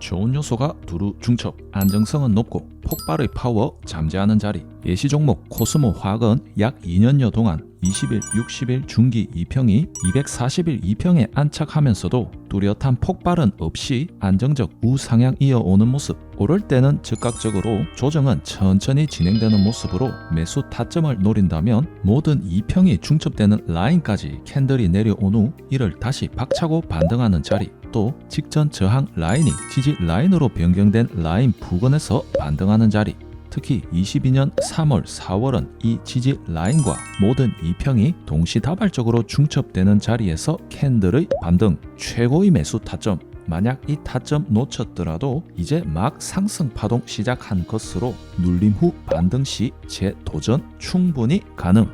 좋은 요소가 두루 중첩, 안정성은 높고 폭발의 파워 잠재하는 자리. 예시 종목 코스모 화학은 약 2년여 동안 20일, 60일 중기 2평이 240일 2평에 안착하면서도 뚜렷한 폭발은 없이 안정적 우상향 이어오는 모습. 오를 때는 즉각적으로 조정은 천천히 진행되는 모습으로 매수 타점을 노린다면 모든 2평이 중첩되는 라인까지 캔들이 내려온 후 이를 다시 박차고 반등하는 자리. 또 직전 저항 라인이 지지 라인으로 변경된 라인 부근에서 반등하는 자리. 특히 22년 3월, 4월은 이 지지 라인과 모든 2평이 동시다발적으로 중첩되는 자리에서 캔들의 반등, 최고의 매수 타점. 만약 이 타점 놓쳤더라도 이제 막 상승 파동 시작한 것으로 눌림 후 반등 시 재도전 충분히 가능.